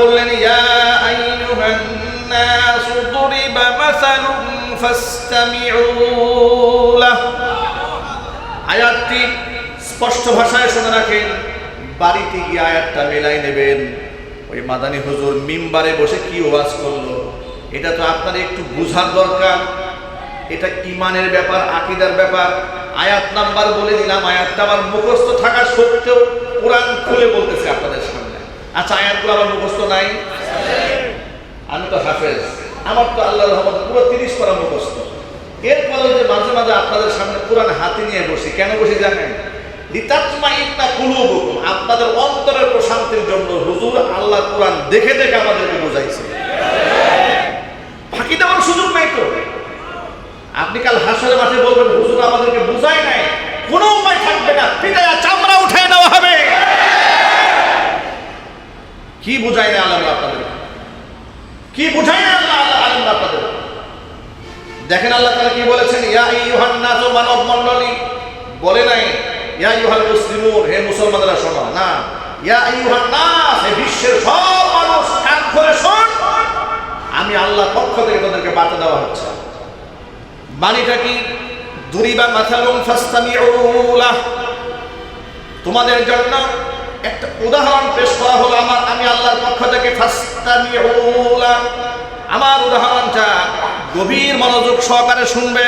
বললেন আয়াতটি স্পষ্ট ভাষায় শুনে রাখেন, বাড়িতে গিয়ে আয়াতটা মেলাই নেবেন। ওই মাদানী হুজুর মিম্বারে বসে কি ওয়াজ করল? এটা তো আপনার একটু বুঝার দরকার। এটা ইমানের ব্যাপার, আকিদার ব্যাপার। আয়াত নাম্বার বলে দিলাম, আয়াতটা আমার মুখস্থ থাকা সত্ত্বেও কোরআন খুলে বলতেছে আপনাদের সামনে। আচ্ছা আয়াতগুলো আমার মুখস্থ নাই? আমি তো হাফেজ। আমার তো আল্লাহ রহমত পুরো তিরিশ করা মুখস্থ। এরপরে যে মাঝে মাঝে আপনাদের সামনে কোরআন হাতে নিয়ে বসি, কেন বসে জানেন? লিতাতমাইন্না কুলুবুকুম। আপনাদের অন্তরের প্রশান্তির জন্য হুজুর আল্লাহ কোরআন দেখে দেখে আমাদেরকে বোঝাইছে। ফাঁকি দেওয়ার সুযোগ নাই তো। আপনি কাল হাসরের মাঠে বলবেন, হুজুর আমাদেরকে বুঝাই নাই। কোনো উপায় থাকবে না। পিটায়া চামড়া উঠায় নেওয়া হবে। কি বুঝাই না আল্লাহ আপনাদের? কি বুঝাই না আল্লাহ আল্লাহ আপনাদের? দেখেন আল্লাহ তাআলা কি বলেছেন? ইয়া আইয়ুহান নাসু মানব মণ্ডলী বলে নাই, ইয়া আইয়ুহাল মুসলিমুন, হে মুসলমানরা শোনো। না, ইয়া আইয়ুহান নাস হে বিশ্বের সব মানুষ, কান করে শোন। আমি আল্লাহ পক্ষ থেকে তাদেরকে বার্তা দেওয়া হচ্ছে। বাণীটা কি? দুরিবা মাথালুম ফাস্তামিউলাহ তোমাদের জন্য একটা উদাহরণ পেশ করা হলো আমার, আমি আল্লাহর পক্ষ থেকে আমার উদাহরণটা গভীর মনোযোগ সহকারে শুনবে।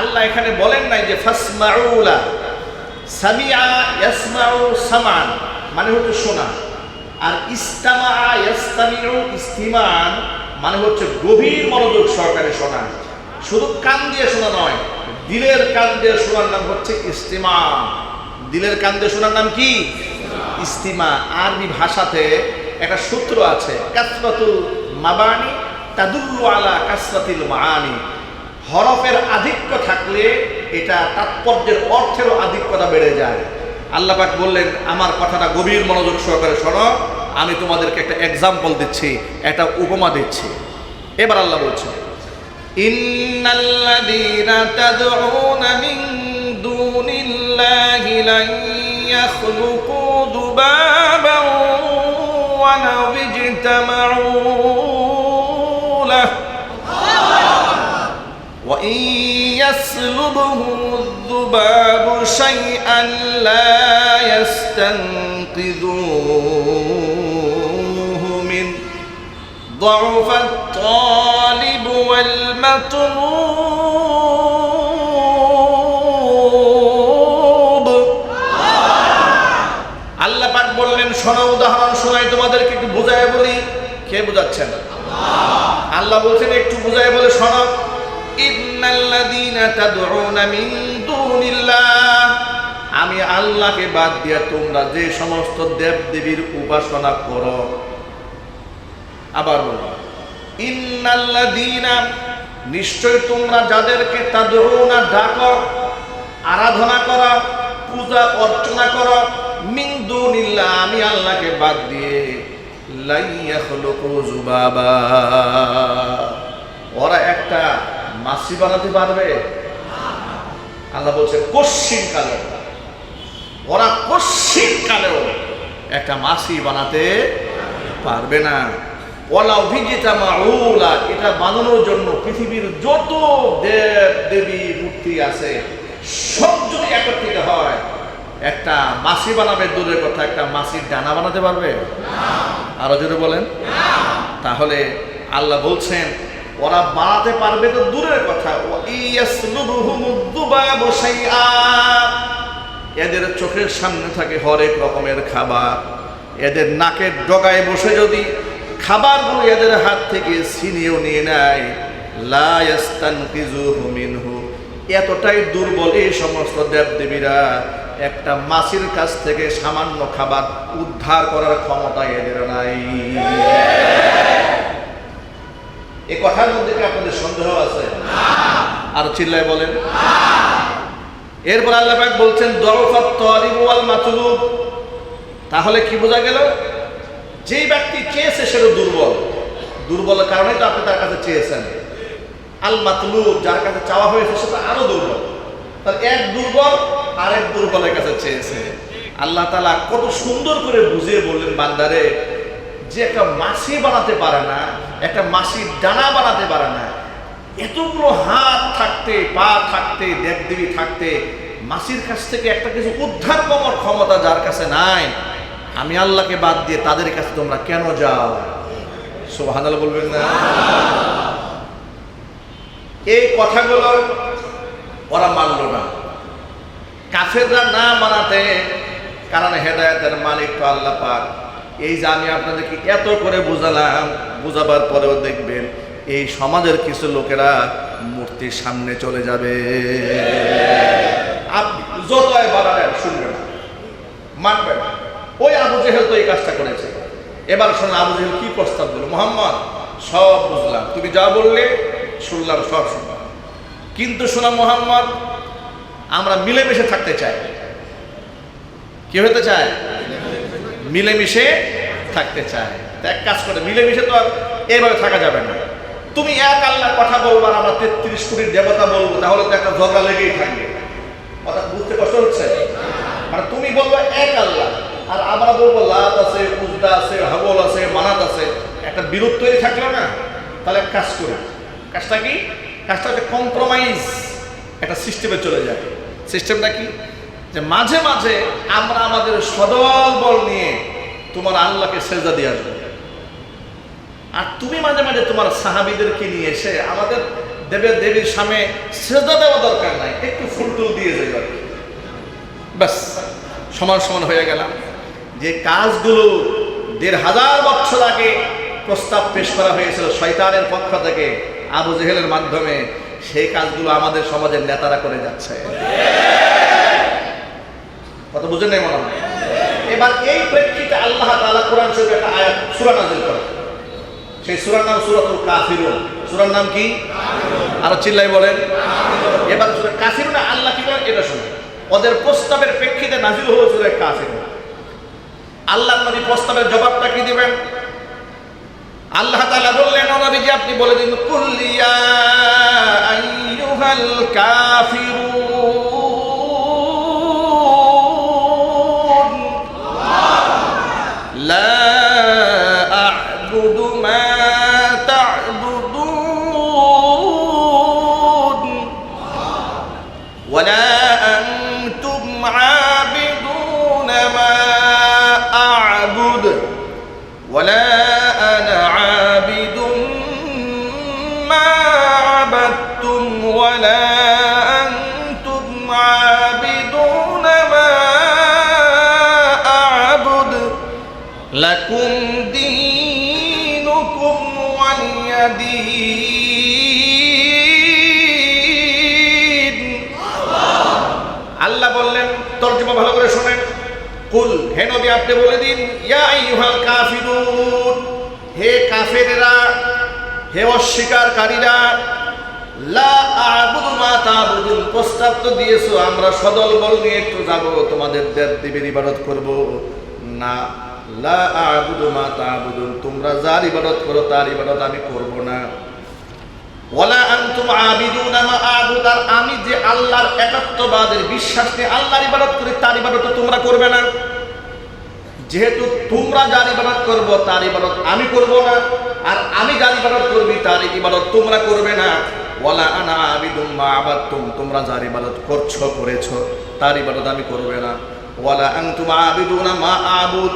আল্লাহ এখানে বলেন নাই যে ফাসমাউলা সামিয়া ইয়াসমাউ সামান মানে হচ্ছে শোনা। আর ইস্তামা ইয়াস্তামিউ ইস্তিমান মানে হচ্ছে গভীর মনোযোগ সহকারে শোনা। শুধু কান দিয়ে শোনা নয়, দিলের কান দিয়ে শোনার নাম হচ্ছে ইস্তিমা দিলের কান্দে শোনার নাম কি? ইস্তিমা। আরবি ভাষাতে একটা সূত্র আছে, কাসরাতুল মাবানি আলা কাসরাতিল মাআনি। হরফের আধিক্য থাকলে এটা তাৎপর্যের অর্থেরও আধিক্যতা বেড়ে যায়। আল্লাহ পাক বললেন, আমার কথাটা গভীর মনোযোগ সহকারে শোনো। আমি তোমাদেরকে একটা এক্সাম্পল দিচ্ছি, একটা উপমা দিচ্ছি। এবার আল্লাহ বলছে ইন্নাল্লাযীনা তাদউনা মিন لن يخلقوا ذبابا ولو اجتمعوا له وإن يسلبهم الذباب شيئا لا يستنقذوه منه ضعف الطالب والمطلوب শোনো উদাহরণ শোনাই তোমাদেরকে একটু বুঝায় বলি। কে বোঝাচ্ছেন? আল্লাহ বলছেন, একটু বুঝায় বলে শোনো। আমি আল্লাহকে বাদ দিয়া তোমরা যে সমস্ত দেব দেবীর উপাসনা করো। আবার বলো। ইন্নাল্লাযীনা, নিশ্চয় তোমরা যাদেরকে তাদউনা ডাক, আরাধনা করো, পূজা অর্চনা করো মিন দুনিল্লাহ, আমি আল্লাহকে বাদ দিয়ে লাইয়া খলুকু জুবাবা ওরা একটা মাসি বানাতে পারবে? আল্লাহ বলছে, কশ্চিন কালে ওরা কশ্চিন কালেও একটা মাসি বানাতে পারবে না। ওলা অভিজিতা মাউলা, এটা বানানোর জন্য পৃথিবীর যত দেব দেবী মূর্তি আছে সব যদি একত্রিত হয়। একটা মাসি বানাবে দূরের কথা, একটা মাসির ডানা বানাতে পারবে? আরও জোরে বলেন। তাহলে আল্লাহ বলছেন, ওরা বানাতে পারবে তো দূরের কথা। এদের চোখের সামনে থাকে হরেক রকমের খাবার। এদের নাকের ডগায় বসে যদি খাবারগুলো এদের হাত থেকে ছিনিয়েও নিয়ে নেয় এতটাই দুর্বল এই সমস্ত দেবদেবীরা একটা মাসির কাছ থেকে সামান্য খাবার উদ্ধার করার ক্ষমতা এদের নাই। এ কথার মধ্যে কি আপনাদের সন্দেহ আছে? আর চিল্লায় বলেন। এরপর আল্লাহ পাক বলছেন তাহলে কি বোঝা গেল? যেই ব্যক্তি চেয়েছে সেটা দুর্বল। দুর্বলের কারণে তো আপনি তার কাছে চেয়েছেন। আল মাতলুব যার কাছে চাওয়া হয়েছে, সেটা আরও দুর্বল। তার এক দুর্বল আর এক দুর্বলের কাছে চেয়েছে। আল্লাহ তালা কত সুন্দর করে বুঝিয়ে বললেন, বান্দারে, যে একটা মাসি বানাতে পারে না, একটা মাসির ডানা বানাতে পারে না, এতগুলো হাত থাকতে, পা থাকতে, দেবদেবী থাকতে মাসির কাছ থেকে একটা কিছু উদ্ধার করার ক্ষমতা যার কাছে নাই, আমি আল্লাহকে বাদ দিয়ে তাদের কাছে তোমরা কেন যাও? সোহানাল বলবেন না? এই কথাগুলো ওরা মানল না। কাফেররা না মানাতে কারণ হেদায়তের মালিক তো আল্লাহ পাক। এই যে আমি আপনাদেরকে এত করে বুঝালাম বুঝাবার পরেও দেখবেন এই সমাজের কিছু লোকেরা মূর্তির সামনে চলে যাবে। আপনি যতই বাড়াবেন শুনবেন না, মানবেন। ওই আবু জেহেল তো এই কাজটা করেছে। এবার শোনো আবু জেহেল কি প্রস্তাব দিল? মোহাম্মদ সব বুঝলাম। তুমি যা বললে শুনলাম সব শুনলাম। কিন্তু শোনা মোহাম্মদ আমরা মিলেমিশে থাকতে চাই। কি হতে চায়? মিলেমিশে থাকতে চায়। এক কাজ করে, মিলেমিশে তো আর এইভাবে থাকা যাবে না। তুমি এক আল্লাহর কথা বলব আর আমরা তেত্রিশ কোটির দেবতা বলব, তাহলে তো একটা ঝগড়া লেগেই থাকবে। কথা বুঝতে কষ্ট হচ্ছে? মানে তুমি বলব এক আল্লাহ, আর আমরা বলব লাত আছে, উজদা আছে, হাবল আছে, মানাত আছে। একটা বিরোধ তৈরি থাকল না? তাহলে কাজ করি। কাজটা কি? কাজটা হচ্ছে কম্প্রোমাইজ একটা সিস্টেমে চলে যায়। সিস্টেমটা কি? যে মাঝে মাঝে আমরা আমাদের সদল বল নিয়ে তোমার আল্লাহকে সেজা দিয়ে আসব। আর তুমি মাঝে মাঝে তোমার সাহাবিদেরকে নিয়ে এসে আমাদের দেবের দেবীর সামনে সেজা দেওয়া দরকার নাই, একটু ফুল টুল দিয়ে যাবে কি। ব্যাস, সমান সমান হয়ে গেলাম। যে কাজগুলো দেড় হাজার বছর আগে প্রস্তাব পেশ করা হয়েছিল শয়তানের পক্ষ থেকে আবু জেহেলের মাধ্যমে সেই কাজগুলো আমাদের সমাজের নেতারা করে যাচ্ছে। কথা বুঝেন নাই মনে হয়? এবার এই প্রেক্ষিতে আল্লাহ তাআলা কোরআন শরীফে একটা আয়াত, সূরা নাযিল করে সেই সূরার নাম সূরাতুল কাফিরুন। সূরার নাম কি? আরও চিল্লাই বলেন। এবার সূরা কাফিরুন, আল্লাহ কি বলেন এটা শুনুন। ওদের প্রস্তাবের প্রেক্ষিতে নাযিল হলো সূরা কাফিরুন। আল্লাহ নবী প্রস্তাবের জবাবটা কি দিবেন? আল্লাহ তাআলা বললেন নবীজি আপনি বলে দিন কুল্লিয়া আইয়ুহাল কাফিরুন। لا ولا أنتم عابدون ما أعبد لكم دينكم ولي دين আল্লাহ বললেন তর্জমা ভালো করে শোনেন কুল হে নবী আপনি বলে দিন ইয়া আইয়ুহাল কাফিরুন হে কাফেরেরা হে অস্বীকারীরা তো দিয়েছ, আমরা সদল বল নিয়ে একটু যাব, তোমাদের দেব না, লা তোমরা যার করো, তার ইবাদত আমি করব না। আবুদ, আর আমি যে আল্লাহর একাত্মবাদের বিশ্বাস নিয়ে আল্লাহর ইবাদত করি, তার ইবাদত তোমরা করবে না। যেহেতু তোমরা যার ইবাদত করব, তার ইবাদত আমি করব না, আর আমি যার ইবাদত করবি, তার ইবাদত তোমরা করবে না। ওয়ালা আনা আবিদুম মা আবাদতুম, তোমরা যার ইবাদত করছ, করেছ, তার ইবাদত আমি করবে না। ওয়ালা আনতুম আবিদুনা মা আবুদ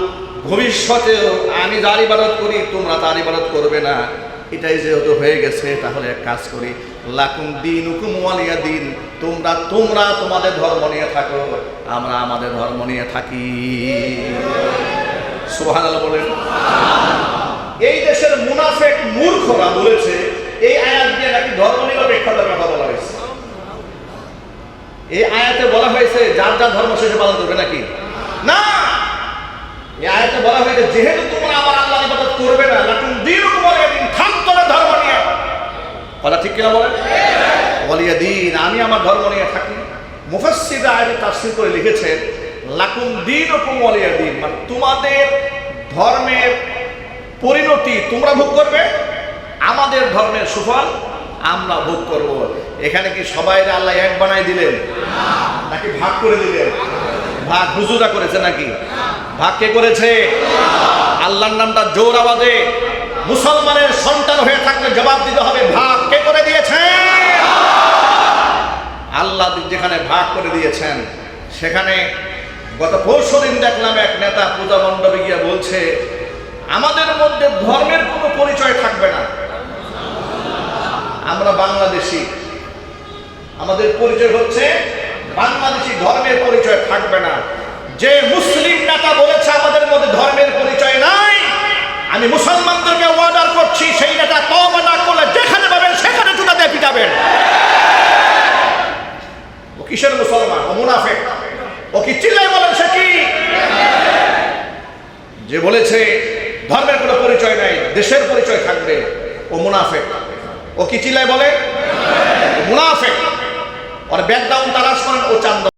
ভবিষ্যতেও আমি যার ইবাদত করি, তোমরা তার ইবাদত করবে না। এটাই যেহেতু হয়ে গেছে, তাহলে এক কাজ করি। লাকুম দিন হুকুম ওয়ালিয়া দিন, তোমরা তোমরা তোমাদের ধর্ম নিয়ে থাকো, আমরা আমাদের ধর্ম নিয়ে থাকি। সুবহানাল্লাহ বলেন। এই দেশের মুনাফেক মূর্খরা বলেছে এই আয়াত দিয়ে নাকি ধর্ম নিরপেক্ষতার কথা বলা হয়েছে। এই আয়াতে বলা হয়েছে, যার যার ধর্ম শেষে পালন করবে নাকি? না! এই আয়াতে বলা হয়েছে, যেহেতু তোমরা আমার আল্লাহ ইবাদত করবে না, লাকুম দীনুকুম ওয়ালিয়া দিন থাক তোমরা ধর্ম নিয়ে। কথা ঠিক কিনা বলেন? ওয়ালিয়া দিন আমি আমার ধর্ম নিয়ে থাকি। মুফাসসির আয়াতে তাফসীর করে লিখেছেন লাকুম দীনুকুম ওয়ালিয়া দিন মানে তোমাদের ধর্মের পরিণতি তোমরা ভোগ করবে আমাদের ধর্মের সুফল আমরা ভোগ করব। এখানে কি সবাই আল্লাহ এক বানাই দিলেন? নাকি ভাগ করে দিলেন? ভাগ হুজুরা করেছে নাকি? ভাগ কে করেছে? আল্লাহর নামটা জোর আওয়াজে মুসলমানের সন্তান হয়ে থাকলে জবাব দিতে হবে, ভাগ কে করে দিয়েছেন আল্লাহ যেখানে ভাগ করে দিয়েছেন, সেখানে গত পরশু দিন দেখলাম এক নেতা পূজা মণ্ডপে গিয়ে বলছে, আমাদের মধ্যে ধর্মের কোনো পরিচয় থাকবে না। আমরা বাংলাদেশি। আমাদের পরিচয় হচ্ছে, বাংলাদেশি ধর্মের পরিচয় থাকবে না। যে মুসলিম নেতা বলেছে, আমাদের মধ্যে ধর্মের পরিচয় নাই। আমি মুসলমানদেরকে অর্ডার করছি, সেই নেতা তবা না করলে যেখানে পাবেন, সেখানে জুতা দিয়ে পিটাবেন। ও কিসের মুসলমান? ও মুনাফেক। ও কি চিল্লাই বলেন, সে কি? যে বলেছে, ধর্মের কোনো পরিচয় নাই, দেশের পরিচয় থাকবে, ও মুনাফেক। ও কি চিল্লায় বলে? মুনাফেক। ওর ব্যাকগ্রাউন্ড তালাশ করেন ও চান্দ।